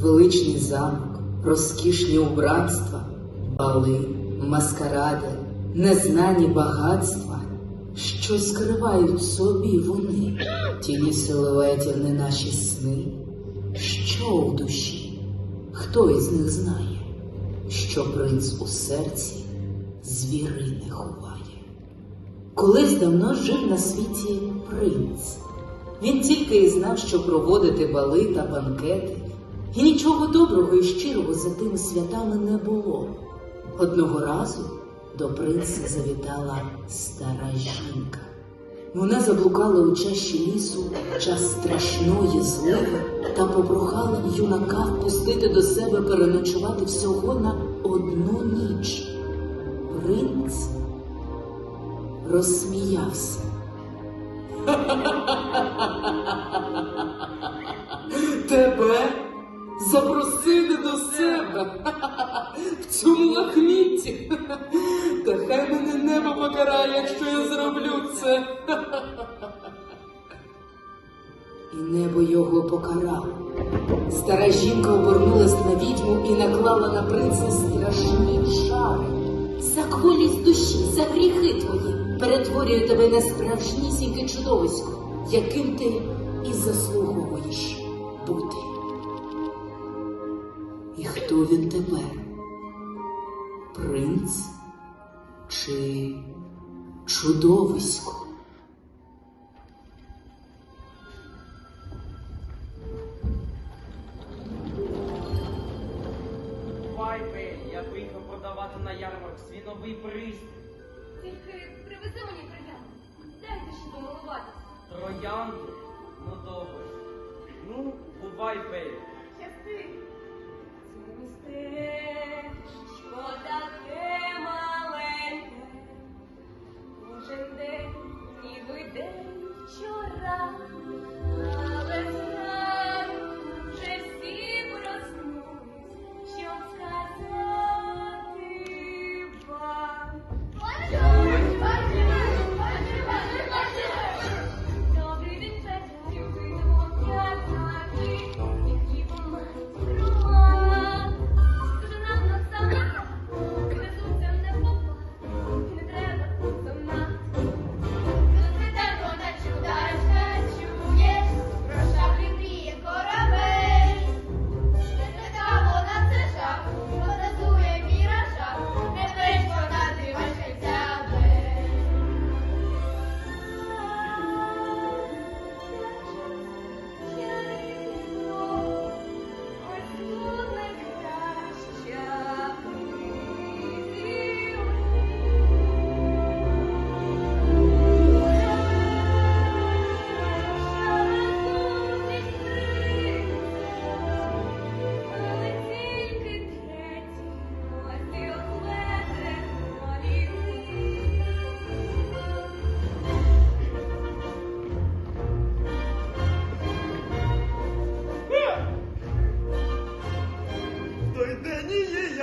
величний замок, розкішні убранства, бали, маскаради, незнані багатства, що скривають собі вони, тіні силуетів не наші сни. Що в душі? Хто із них знає, що принц у серці звірини ховає? Колись давно жив на світі принц. Він тільки і знав, що проводити бали та банкети, і нічого доброго і щирого за тими святами не було. Одного разу до принца завітала стара жінка. Вона заблукала у чащі лісу час страшної зливи та попрохала юнака впустити до себе переночувати всього на одну ніч. Принц розсміявся. цьому лахмітті. Та хай мене небо покарає, якщо я зроблю це. І небо його покарало. Стара жінка обернулась на відьму і наклала на принца страшні чари. За кволість душі, за гріхи твої перетворює тебе на справжнісіньке чудовисько, яким ти і заслуговуєш бути. І хто він тепер? Принц чи чудовисько? Вайпель, я приїхав продавати на ярмарок свій новий пристрій. Тільки привези мені троянду. Дайте ще помилуватися. Троянду? Ну добре. Ну, бувай, Пель.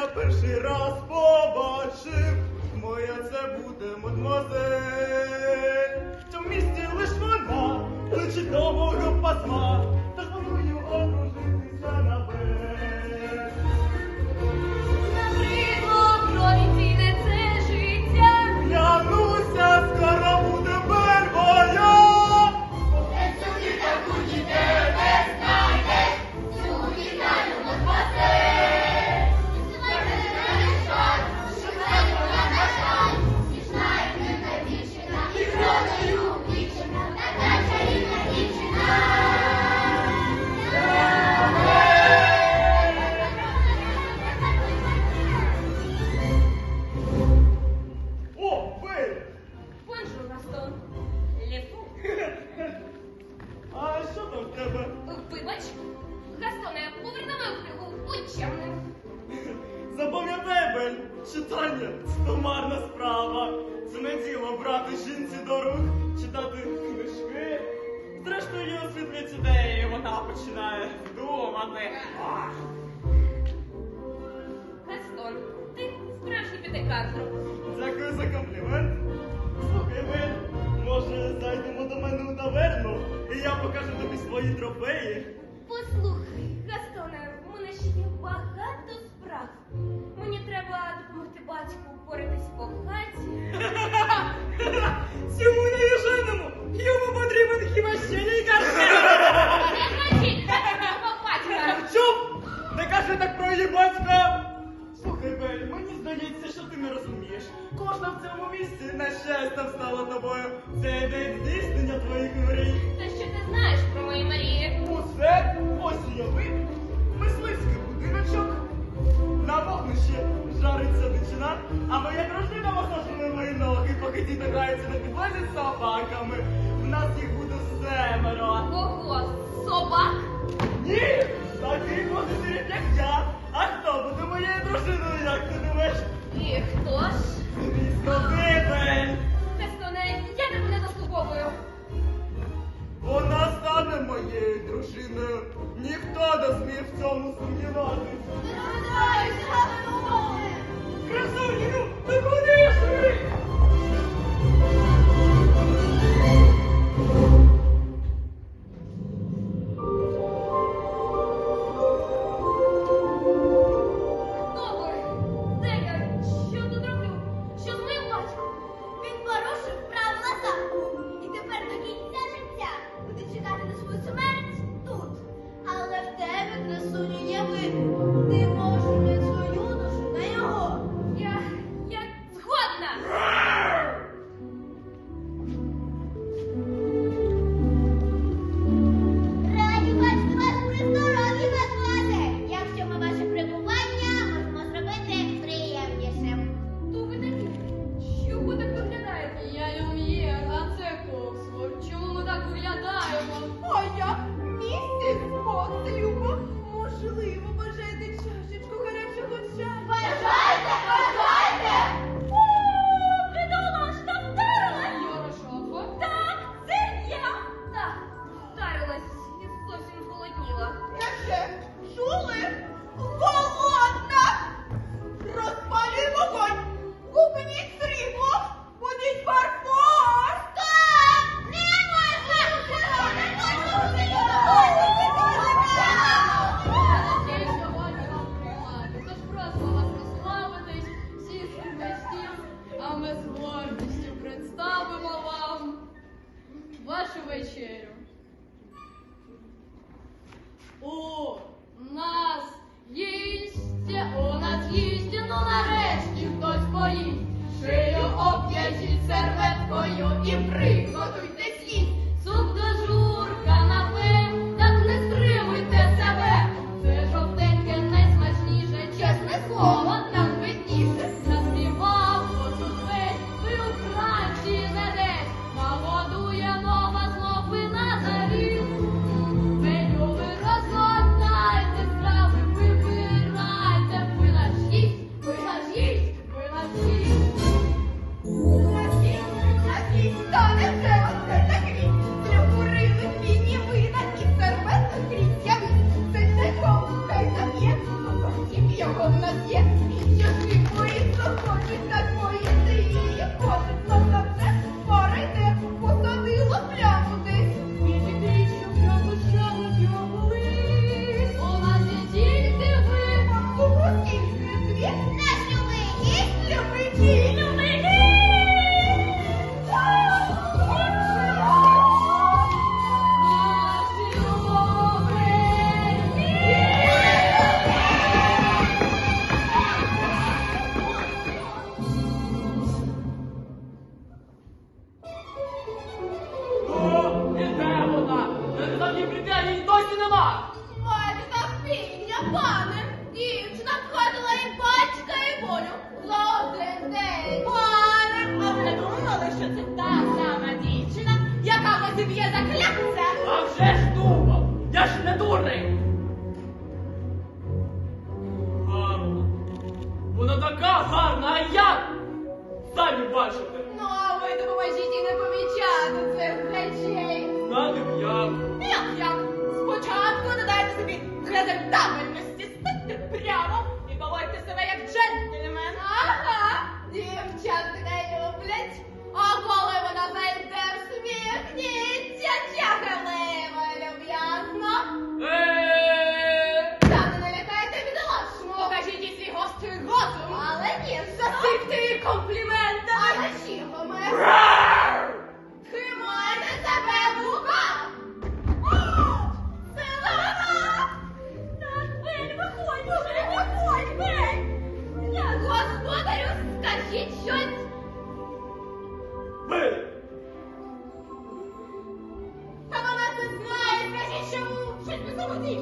Я перший раз побачив. Моя це буде мадмазель. В цьому місті лиш вона, личить до мого пасма. А в тебе? Вибач. Гастоне, повернемо книгу. Будь чемним. Запам'ятай, Бель, читання це марна справа. Це не діло брати жінці до рук, читати книжки. Зрештою, освітлять ідеї, вона починає думати. Ах. Гастон, ти справжній підекартор. Дякую за комплімент. Слухай, Бель, може зайдемо до мене у таверну, я покажу тобі свої трофеї. Послухай, Гастоне, в мене ще є багато справ. Мені треба допомогти батьку впоратись по хаті. Цьому невіженому йому потрібен хіба ще лікар. Не кажіть про батька. Не кажи так про її батька. Слухай, Бель, мені здається, що ти не розумієш. Кожна в цьому місці на щастя стала тобою. Це день здійснення твоїх мрій. які збираються на з собаками. У нас їх буде семеро. Кого? Собак? Ні! Таких буде серед як я. А хто буде моєю дружиною, як ти думаєш? І хто ж? Звісно, я не буду заслуговую. Вона стане моєю дружиною. Ніхто не сміє в цьому сумніватися. Красуню, ти куди ж? Дав тобі я заклятися! А вже ж думав! Я ж не дурний! Гарно. Вона така гарна, а я самі бачите. Ну, а ви допоможіть і не помічати цих речей. Знати б як. Як як? Спочатку додайте собі презентабельності, стати прямо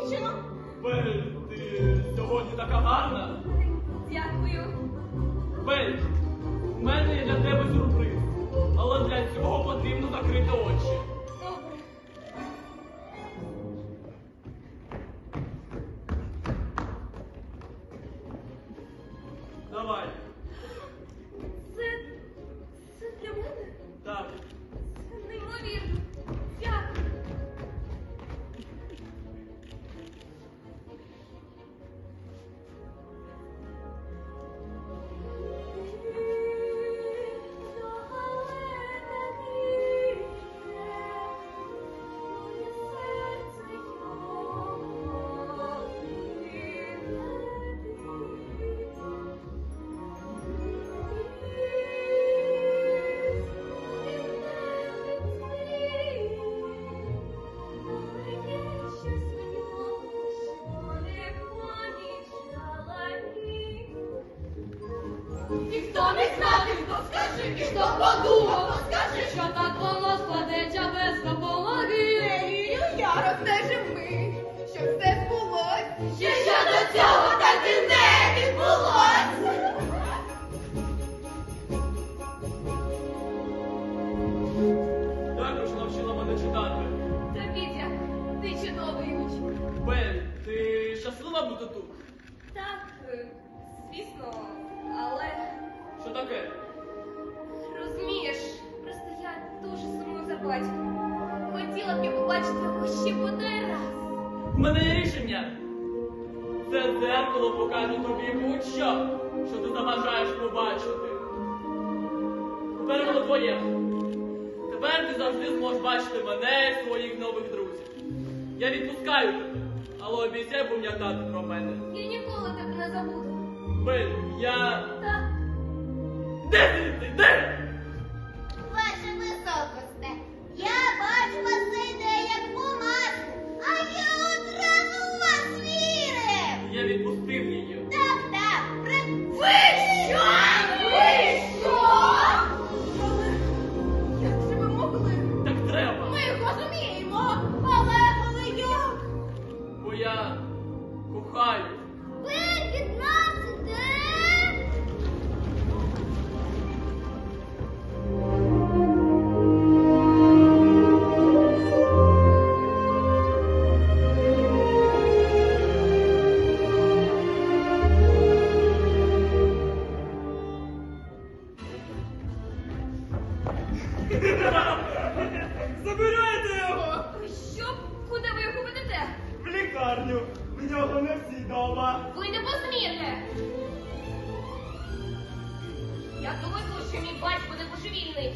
дівчино. Бель, ти сьогодні така гарна. Дякую. Бель, у мене є для тебе сюрприз. Але для цього потрібно закрити очі. І хто подумав, хто скаже, що так воно складеться без допомоги. Нею я розтежив ми, що все збулось. Ще що до цього так і не відбулось. Що навчила мене читати. Тобі дякую. Ти чудовий учень. Бель, ти щаслива бути тут? Так, е, звісно, але Що таке? Його ще бодай раз. Мене є рішення. Це дзеркало покаже тобі будь-що, що ти заважаєш побачити. Тепер воно твоє. Тепер ти завжди зможеш бачити мене і своїх нових друзів. Я відпускаю тебе, але обіцяй пам'ятати про мене. Я ніколи тебе не забуду. Бель, я. Так. Де звідти? Де? Лікарню. В нього не всі дома. Ви не посмієте. Я думаю, що мій батько не божевільний.